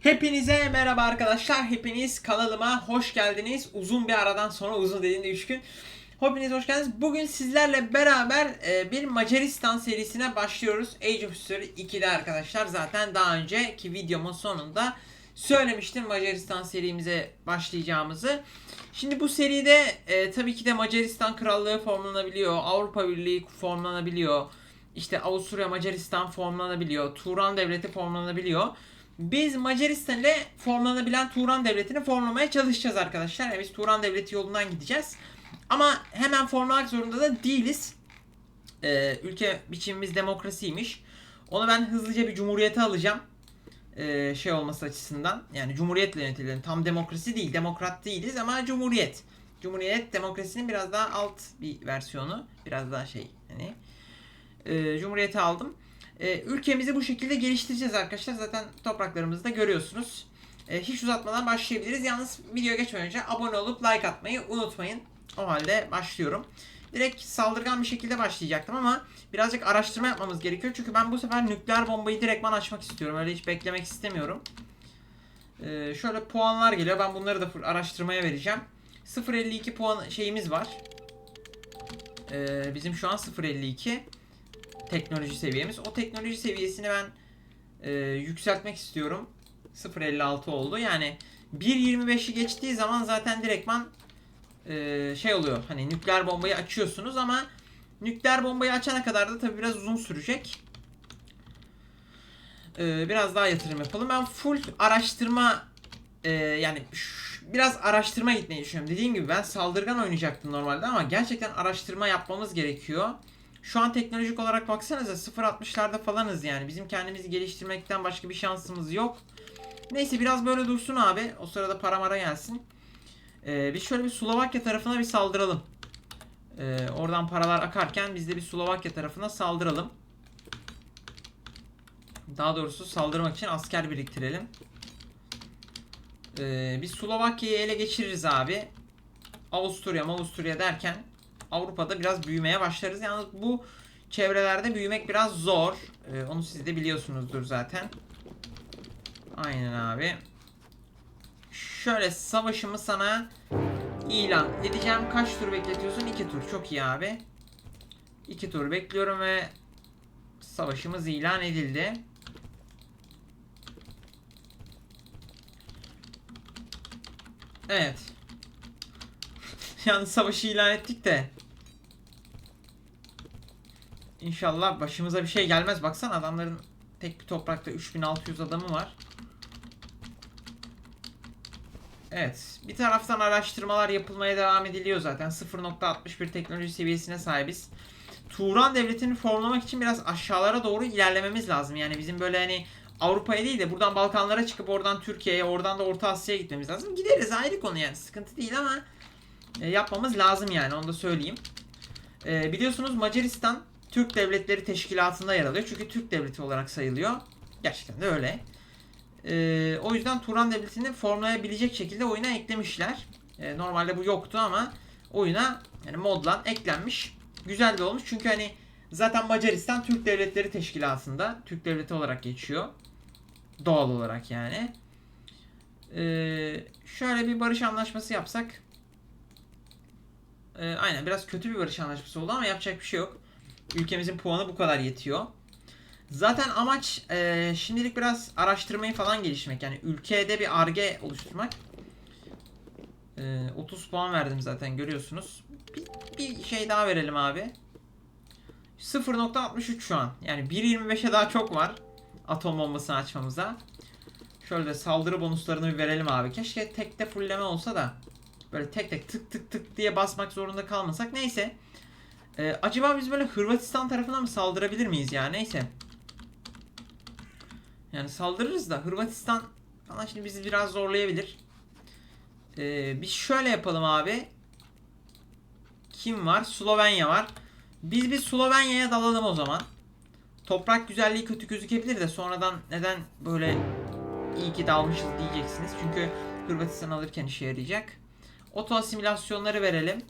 Hepinize merhaba arkadaşlar. Hepiniz kanalıma hoş geldiniz. Uzun bir aradan sonra uzun dediğimde 3 gün. Hepiniz hoş geldiniz. Bugün sizlerle beraber e, bir Macaristan serisine başlıyoruz. Age of History 2'de arkadaşlar. Zaten daha önceki videomun sonunda söylemiştim Macaristan serimize başlayacağımızı. Şimdi bu seride e, tabii ki de Macaristan Krallığı formlanabiliyor. Avrupa Birliği formlanabiliyor. İşte Avusturya Macaristan formlanabiliyor. Turan Devleti formlanabiliyor. Biz Macaristan ile formlanabilen Turan Devleti'ni formlamaya çalışacağız arkadaşlar. Yani biz Turan Devleti yolundan gideceğiz. Ama hemen formlamak zorunda da değiliz. Ee, ülke biçimimiz demokrasiymiş. Onu ben hızlıca bir cumhuriyete alacağım. Ee, şey olması açısından. Yani cumhuriyetle yönetilen tam demokrasi değil. Demokrat değiliz ama cumhuriyet. Cumhuriyet demokrasinin biraz daha alt bir versiyonu. Biraz daha şey hani. Ee, cumhuriyeti aldım. Ee, ülkemizi bu şekilde geliştireceğiz arkadaşlar. Zaten topraklarımızı da görüyorsunuz. Ee, hiç uzatmadan başlayabiliriz. Yalnız video geçmeden önce abone olup like atmayı unutmayın. O halde başlıyorum. Direkt saldırgan bir şekilde başlayacaktım ama birazcık araştırma yapmamız gerekiyor. Çünkü ben bu sefer nükleer bombayı direktman açmak istiyorum. Öyle hiç beklemek istemiyorum. Ee, şöyle puanlar geliyor. Ben bunları da araştırmaya vereceğim. 0.52 puan şeyimiz var. Ee, bizim şu an 0.52 teknoloji seviyemiz. O teknoloji seviyesini ben e, yükseltmek istiyorum. 0.56 oldu. Yani 1.25'i geçtiği zaman zaten direktman e, şey oluyor. Hani nükleer bombayı açıyorsunuz ama nükleer bombayı açana kadar da tabii biraz uzun sürecek. E, biraz daha yatırım yapalım. Ben full araştırma e, yani biraz araştırma gitmeyi düşünüyorum. Dediğim gibi ben saldırgan oynayacaktım normalde ama gerçekten araştırma yapmamız gerekiyor. Şu an teknolojik olarak baksanıza 0.60'larda falanız yani. Bizim kendimizi geliştirmekten başka bir şansımız yok. Neyse biraz böyle dursun abi. O sırada para mara gelsin. Ee, biz şöyle bir Slovakya tarafına bir saldıralım. Ee, oradan paralar akarken biz de bir Slovakya tarafına saldıralım. Daha doğrusu saldırmak için asker biriktirelim. Ee, biz Slovakya'yı ele geçiririz abi. Avusturya, Avusturya derken Avrupa'da biraz büyümeye başlarız. Yalnız bu çevrelerde büyümek biraz zor. Ee, onu siz de biliyorsunuzdur zaten. Aynen abi. Şöyle savaşımı sana ilan edeceğim. Kaç tur bekletiyorsun? 2 tur. Çok iyi abi. 2 tur bekliyorum ve savaşımız ilan edildi. Evet. Yalnız savaşı ilan ettik de. İnşallah başımıza bir şey gelmez. Baksana adamların tek bir toprakta 3600 adamı var. Evet. Bir taraftan araştırmalar yapılmaya devam ediliyor zaten. 0.61 teknoloji seviyesine sahibiz. Turan devletini formlamak için biraz aşağılara doğru ilerlememiz lazım. Yani bizim böyle hani Avrupa'ya değil de buradan Balkanlara çıkıp oradan Türkiye'ye, oradan da Orta Asya'ya gitmemiz lazım. Gideriz ayrı konu yani. Sıkıntı değil ama e, yapmamız lazım yani onu da söyleyeyim. E, biliyorsunuz Macaristan Türk Devletleri Teşkilatı'nda yer alıyor. Çünkü Türk Devleti olarak sayılıyor. Gerçekten de öyle. E, o yüzden Turan Devleti'ni formlayabilecek şekilde oyuna eklemişler. E, normalde bu yoktu ama oyuna yani modlan eklenmiş. Güzel de olmuş çünkü hani zaten Macaristan Türk Devletleri Teşkilatı'nda Türk Devleti olarak geçiyor. Doğal olarak yani. Ee, şöyle bir barış anlaşması yapsak. Ee, aynen biraz kötü bir barış anlaşması oldu ama yapacak bir şey yok. Ülkemizin puanı bu kadar yetiyor. Zaten amaç e, şimdilik biraz araştırmayı falan geliştirmek. Yani ülkede bir arge oluşturmak. E, 30 puan verdim zaten görüyorsunuz. Bir, bir şey daha verelim abi. 0.63 şu an. Yani 1.25'e daha çok var. Atom bombasını açmamıza. Şöyle saldırı bonuslarını bir verelim abi. Keşke tekte fullleme olsa da. Böyle tek tek tık tık tık diye basmak zorunda kalmasak. Neyse. Ee, acaba biz böyle Hırvatistan tarafına mı saldırabilir miyiz ya? Neyse. Yani saldırırız da Hırvatistan falan şimdi bizi biraz zorlayabilir. Ee, biz şöyle yapalım abi. Kim var? Slovenya var. Biz bir Slovenya'ya dalalım o zaman. Toprak güzelliği kötü gözükebilir de sonradan neden böyle iyi ki dalmışız diyeceksiniz. Çünkü Hırvatistan alırken işe yarayacak. Oto asimilasyonları verelim.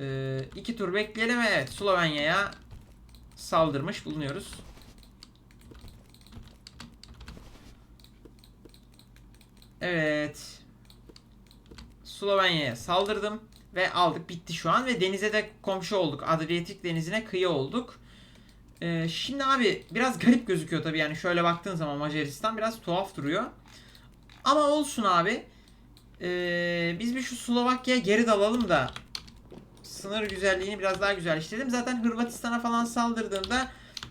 Ee, iki tur bekleyelim ve evet Slovenya'ya saldırmış bulunuyoruz. Evet. Slovenya'ya saldırdım ve aldık bitti şu an ve denize de komşu olduk. Adriyatik denizine kıyı olduk. Ee, şimdi abi biraz garip gözüküyor tabii yani şöyle baktığın zaman Macaristan biraz tuhaf duruyor. Ama olsun abi. Ee, biz bir şu Slovakya'ya geri dalalım da sınır güzelliğini biraz daha güzelleştirelim. Zaten Hırvatistan'a falan saldırdığında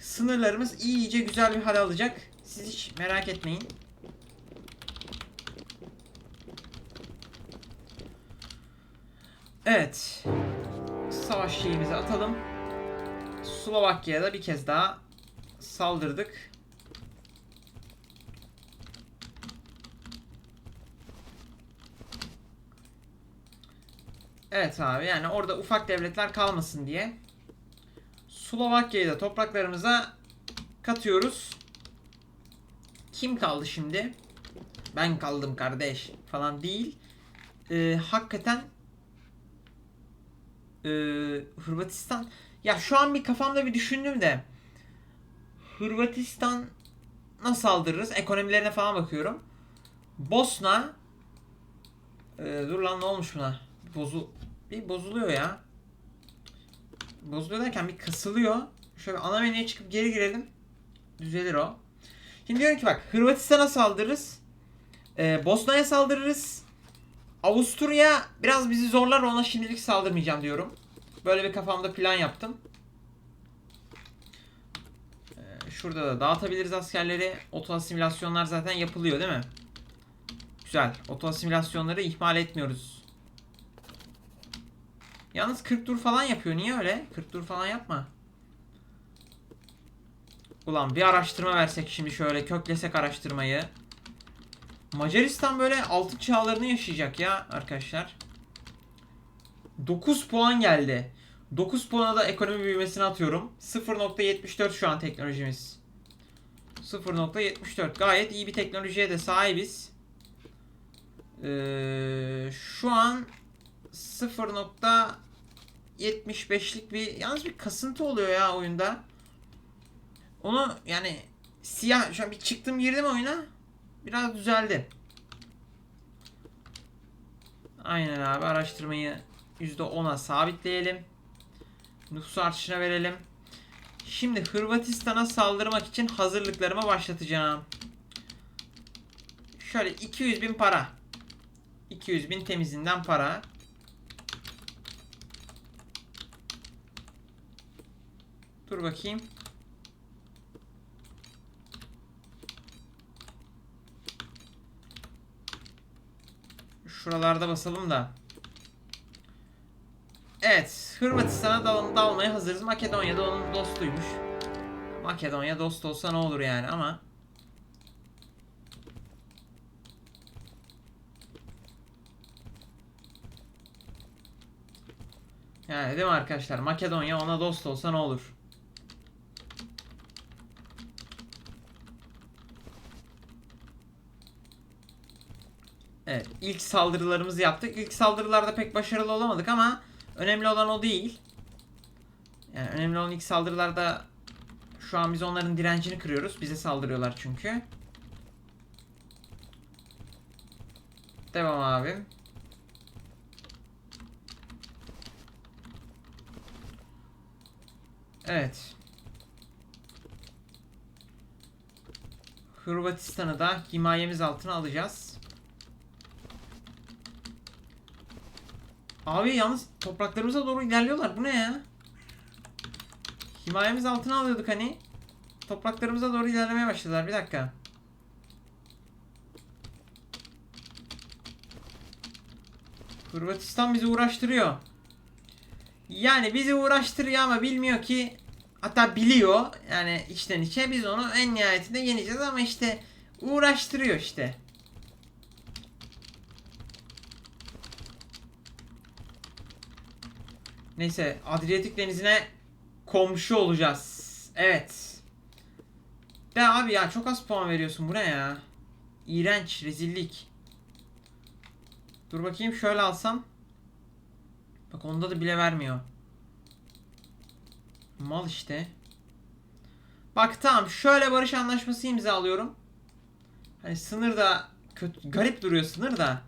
sınırlarımız iyice güzel bir hal alacak. Siz hiç merak etmeyin. Evet. Savaş şeyimizi atalım. Slovakya'ya da bir kez daha saldırdık. Evet abi yani orada ufak devletler kalmasın diye Slovakya'yı da topraklarımıza katıyoruz. Kim kaldı şimdi? Ben kaldım kardeş falan değil. Ee, hakikaten ee, Hırvatistan ya şu an bir kafamda bir düşündüm de Hırvatistan nasıl saldırırız? Ekonomilerine falan bakıyorum. Bosna ee, dur lan ne olmuş buna? Bozu bir bozuluyor ya. Bozuluyor derken bir kısılıyor. Şöyle ana menüye çıkıp geri girelim. Düzelir o. Şimdi diyorum ki bak Hırvatistan'a saldırırız. Ee, Bosna'ya saldırırız. Avusturya biraz bizi zorlar ona şimdilik saldırmayacağım diyorum. Böyle bir kafamda plan yaptım. Ee, şurada da dağıtabiliriz askerleri. Oto asimilasyonlar zaten yapılıyor değil mi? Güzel. Oto asimilasyonları ihmal etmiyoruz. Yalnız 40 tur falan yapıyor. Niye öyle? 40 tur falan yapma. Ulan bir araştırma versek şimdi şöyle köklesek araştırmayı. Macaristan böyle altın çağlarını yaşayacak ya arkadaşlar. 9 puan geldi. 9 puana da ekonomi büyümesini atıyorum. 0.74 şu an teknolojimiz. 0.74 gayet iyi bir teknolojiye de sahibiz. Ee, şu an 0.75'lik bir yalnız bir kasıntı oluyor ya oyunda. Onu yani siyah şu an bir çıktım girdim oyuna. Biraz düzeldi. Aynen abi araştırmayı %10'a sabitleyelim. Nüfus artışına verelim. Şimdi Hırvatistan'a saldırmak için hazırlıklarımı başlatacağım. Şöyle 200 bin para. 200 bin temizinden para. Dur bakayım. Şuralarda basalım da. Evet. Hırvatistan'a dal dalmaya hazırız. Makedonya da onun dostuymuş. Makedonya dost olsa ne olur yani ama. Yani değil mi arkadaşlar? Makedonya ona dost olsa ne olur? Evet, ilk saldırılarımızı yaptık. İlk saldırılarda pek başarılı olamadık ama önemli olan o değil. Yani önemli olan ilk saldırılarda şu an biz onların direncini kırıyoruz. Bize saldırıyorlar çünkü. Devam abim. Evet. Hırvatistan'ı da himayemiz altına alacağız. Abi yalnız topraklarımıza doğru ilerliyorlar. Bu ne ya? Himayemiz altına alıyorduk hani. Topraklarımıza doğru ilerlemeye başladılar. Bir dakika. Hırvatistan bizi uğraştırıyor. Yani bizi uğraştırıyor ama bilmiyor ki hatta biliyor yani içten içe biz onu en nihayetinde yeneceğiz ama işte uğraştırıyor işte. Neyse Adriyatik Denizi'ne komşu olacağız. Evet. De abi ya çok az puan veriyorsun. Bu ne ya? İğrenç, rezillik. Dur bakayım şöyle alsam. Bak onda da bile vermiyor. Mal işte. Bak tamam şöyle barış anlaşması imzalıyorum. Hani sınır da kötü, garip duruyor sınır da.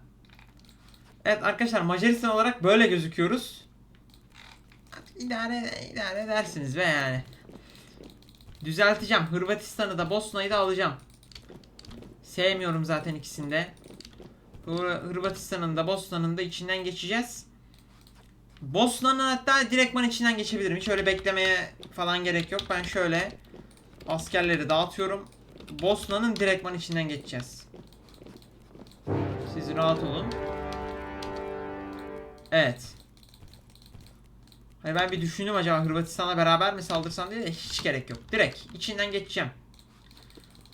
Evet arkadaşlar Macaristan olarak böyle gözüküyoruz. İdare, idare edersiniz be yani. Düzelteceğim. Hırvatistan'ı da Bosna'yı da alacağım. Sevmiyorum zaten ikisini de. Hırvatistan'ın da Bosna'nın da içinden geçeceğiz. Bosna'nın hatta direktman içinden geçebilirim. Hiç öyle beklemeye falan gerek yok. Ben şöyle askerleri dağıtıyorum. Bosna'nın direktman içinden geçeceğiz. Siz rahat olun. Evet. Hani ben bir düşündüm acaba Hırvatistan'la beraber mi saldırsam diye de hiç gerek yok. Direkt içinden geçeceğim.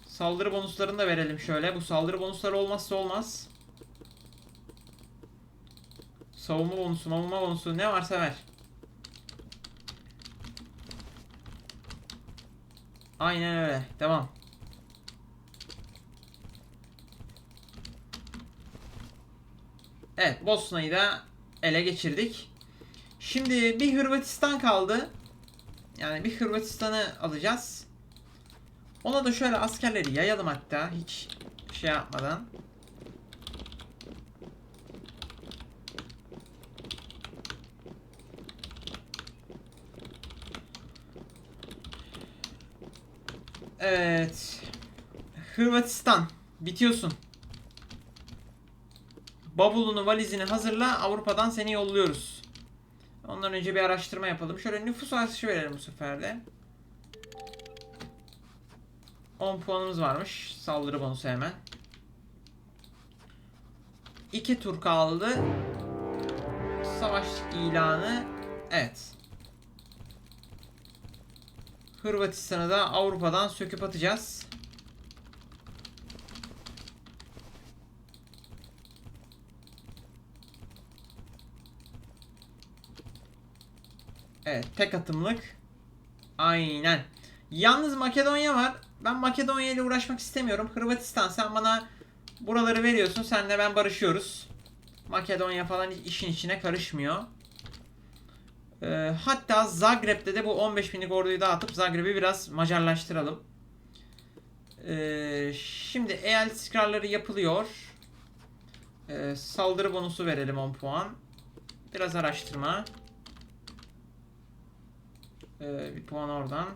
Saldırı bonuslarını da verelim şöyle. Bu saldırı bonusları olmazsa olmaz. Savunma bonusu, savunma bonusu ne varsa ver. Aynen öyle. Devam. Evet, Bosna'yı da ele geçirdik. Şimdi bir Hırvatistan kaldı. Yani bir Hırvatistan'ı alacağız. Ona da şöyle askerleri yayalım hatta hiç şey yapmadan. Evet. Hırvatistan. Bitiyorsun. Bavulunu, valizini hazırla. Avrupa'dan seni yolluyoruz. Ondan önce bir araştırma yapalım. Şöyle nüfus artışı verelim bu sefer de. 10 puanımız varmış. Saldırı bonusu hemen. 2 tur kaldı. Savaş ilanı. Evet. Hırvatistan'ı da Avrupa'dan söküp atacağız. Evet, tek atımlık. Aynen. Yalnız Makedonya var. Ben Makedonya ile uğraşmak istemiyorum. Hırvatistan sen bana buraları veriyorsun. Senle ben barışıyoruz. Makedonya falan işin içine karışmıyor. Ee, hatta Zagreb'de de bu 15 binlik orduyu dağıtıp Zagreb'i biraz Macarlaştıralım. Ee, şimdi eyalet istikrarları yapılıyor. Ee, saldırı bonusu verelim 10 puan. Biraz araştırma. Ee, bir puan oradan.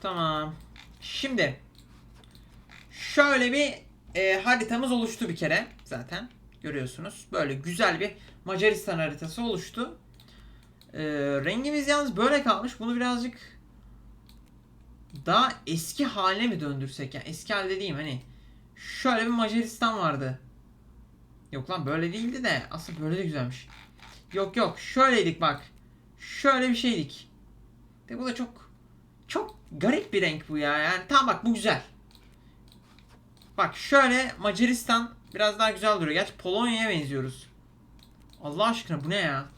Tamam. Şimdi şöyle bir e, haritamız oluştu bir kere zaten. Görüyorsunuz. Böyle güzel bir Macaristan haritası oluştu. E, rengimiz yalnız böyle kalmış. Bunu birazcık daha eski haline mi döndürsek? Yani eski halde dediğim hani şöyle bir Macaristan vardı. Yok lan böyle değildi de aslında böyle de güzelmiş. Yok yok şöyleydik bak. Şöyle bir şeydik. De bu da çok çok garip bir renk bu ya. Yani tamam bak bu güzel. Bak şöyle Macaristan biraz daha güzel duruyor. Gerçi Polonya'ya benziyoruz. Allah aşkına bu ne ya?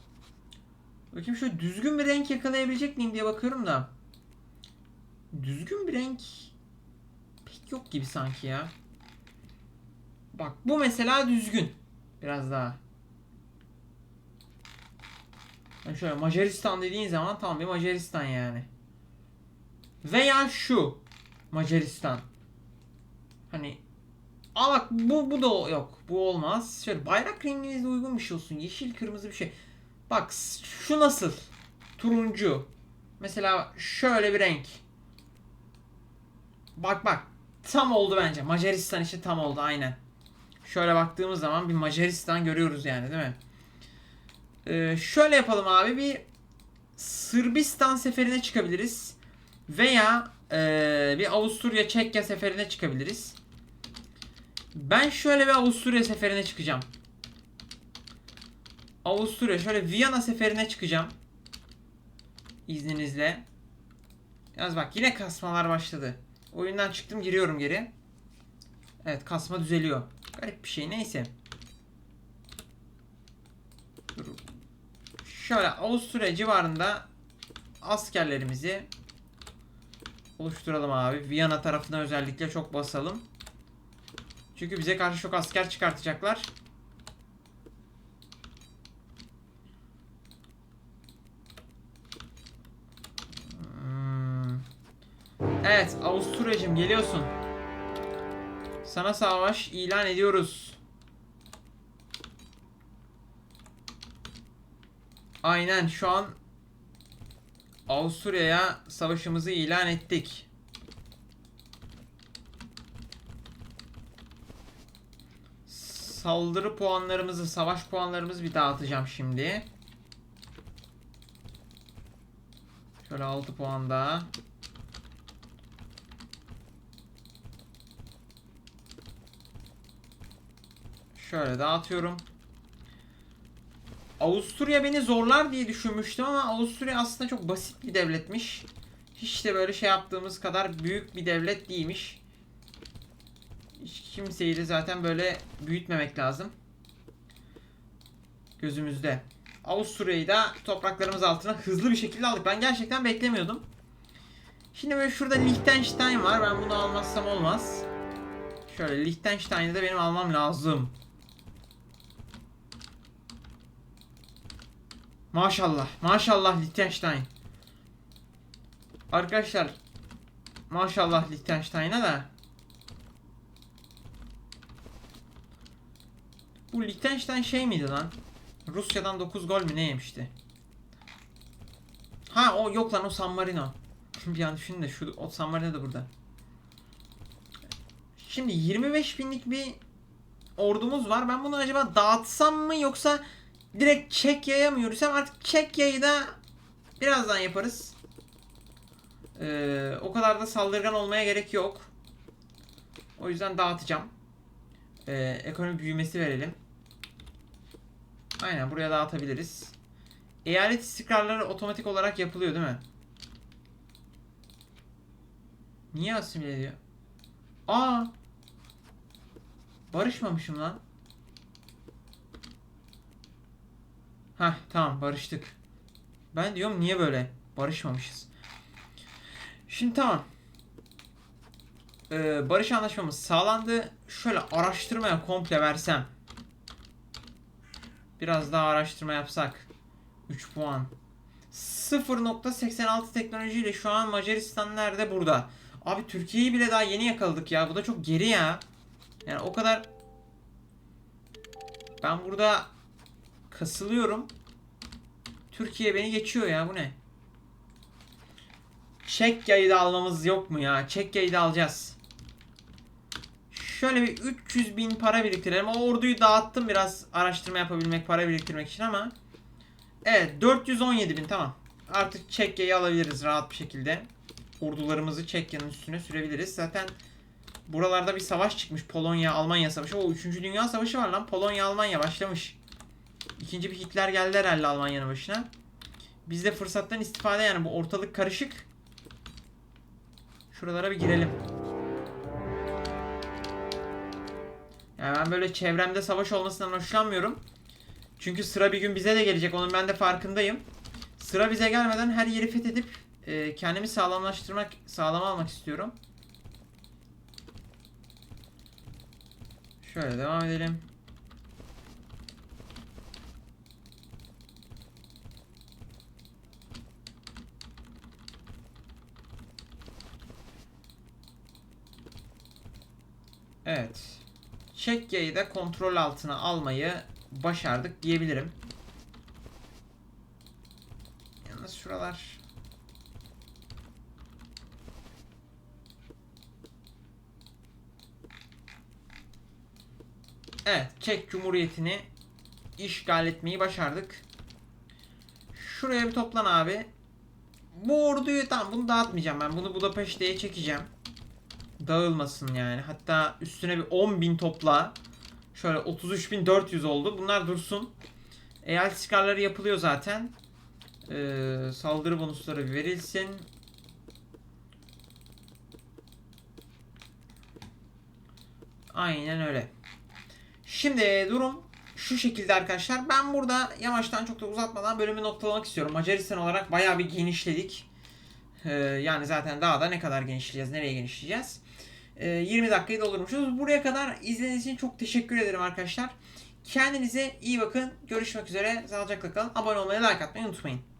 Bakayım şöyle düzgün bir renk yakalayabilecek miyim diye bakıyorum da. Düzgün bir renk pek yok gibi sanki ya. Bak bu mesela düzgün. Biraz daha. Yani şöyle Macaristan dediğin zaman tam bir Macaristan yani. Veya şu Macaristan. Hani Aa bu bu da yok. Bu olmaz. Şöyle bayrak renginizde uygun bir şey olsun. Yeşil kırmızı bir şey. Bak şu nasıl? Turuncu. Mesela şöyle bir renk. Bak bak. Tam oldu bence. Macaristan işte tam oldu aynen. Şöyle baktığımız zaman bir Macaristan görüyoruz yani değil mi? Ee, şöyle yapalım abi bir Sırbistan seferine çıkabiliriz. Veya ee, bir Avusturya Çekya seferine çıkabiliriz. Ben şöyle bir Avusturya seferine çıkacağım. Avusturya şöyle Viyana seferine çıkacağım. İzninizle. Yalnız bak yine kasmalar başladı. Oyundan çıktım giriyorum geri. Evet kasma düzeliyor. Garip bir şey neyse. Dur. Şöyle Avusturya civarında askerlerimizi oluşturalım abi. Viyana tarafına özellikle çok basalım. Çünkü bize karşı çok asker çıkartacaklar. Hmm. Evet Avusturya'cım geliyorsun. Sana savaş ilan ediyoruz. Aynen şu an Avusturya'ya savaşımızı ilan ettik. Saldırı puanlarımızı, savaş puanlarımızı bir dağıtacağım şimdi. Şöyle 6 puan daha. Şöyle dağıtıyorum. Avusturya beni zorlar diye düşünmüştüm ama Avusturya aslında çok basit bir devletmiş. Hiç de böyle şey yaptığımız kadar büyük bir devlet değilmiş. Hiç kimseyi de zaten böyle büyütmemek lazım. Gözümüzde. Avusturya'yı da topraklarımız altına hızlı bir şekilde aldık. Ben gerçekten beklemiyordum. Şimdi böyle şurada Liechtenstein var. Ben bunu almazsam olmaz. Şöyle Liechtenstein'i de benim almam lazım. Maşallah. Maşallah Liechtenstein. Arkadaşlar maşallah Liechtenstein'a da Bu Liechtenstein şey miydi lan? Rusya'dan 9 gol mü ne yemişti? Ha o yok lan o San Marino. bir an düşünün de şu o San Marino da burada. Şimdi 25 binlik bir ordumuz var. Ben bunu acaba dağıtsam mı yoksa direkt Çekya'ya mı yürüsem? Artık Çekya'yı da birazdan yaparız. Ee, o kadar da saldırgan olmaya gerek yok. O yüzden dağıtacağım. Ee, ekonomi büyümesi verelim. Aynen buraya dağıtabiliriz. Eyalet istikrarları otomatik olarak yapılıyor değil mi? Niye asimile ediyor? Aa! Barışmamışım lan. Hah tamam barıştık. Ben diyorum niye böyle? Barışmamışız. Şimdi tamam. Ee, barış anlaşmamız sağlandı. Şöyle araştırmaya komple versem. Biraz daha araştırma yapsak. 3 puan. 0.86 teknolojiyle şu an Macaristan nerede? Burada. Abi Türkiye'yi bile daha yeni yakaladık ya. Bu da çok geri ya. Yani o kadar ben burada kasılıyorum. Türkiye beni geçiyor ya. Bu ne? Çekya'yı da almamız yok mu ya? Çekya'yı da alacağız. Şöyle bir 300 bin para biriktirelim. O orduyu dağıttım biraz araştırma yapabilmek, para biriktirmek için ama. Evet 417 bin tamam. Artık Çekya'yı alabiliriz rahat bir şekilde. Ordularımızı Çekya'nın üstüne sürebiliriz. Zaten buralarda bir savaş çıkmış. Polonya, Almanya savaşı. O 3. Dünya Savaşı var lan. Polonya, Almanya başlamış. İkinci bir Hitler geldi herhalde Almanya'nın başına. Biz de fırsattan istifade yani bu ortalık karışık. Şuralara bir girelim. Yani ben böyle çevremde savaş olmasından hoşlanmıyorum. Çünkü sıra bir gün bize de gelecek. Onun ben de farkındayım. Sıra bize gelmeden her yeri fethedip e, kendimi sağlamlaştırmak, sağlam almak istiyorum. Şöyle devam edelim. Evet. Çekya'yı da kontrol altına almayı başardık diyebilirim. Yalnız şuralar Evet, Çek Cumhuriyeti'ni işgal etmeyi başardık. Şuraya bir toplan abi. Bu orduyu tamam bunu dağıtmayacağım ben. Bunu Budapeşte'ye çekeceğim. Dağılmasın yani. Hatta üstüne bir 10.000 topla. Şöyle 33.400 oldu. Bunlar dursun. Eyalet istikrarları yapılıyor zaten. Ee, saldırı bonusları verilsin. Aynen öyle. Şimdi durum şu şekilde arkadaşlar. Ben burada yavaştan çok da uzatmadan bölümü noktalamak istiyorum. Macaristan olarak bayağı bir genişledik. Ee, yani zaten daha da ne kadar genişleyeceğiz, nereye genişleyeceğiz. Ee, 20 dakikayı doldurmuşuz. Buraya kadar izlediğiniz için çok teşekkür ederim arkadaşlar. Kendinize iyi bakın. Görüşmek üzere. Sağlıcakla kalın. Abone olmayı, like atmayı unutmayın.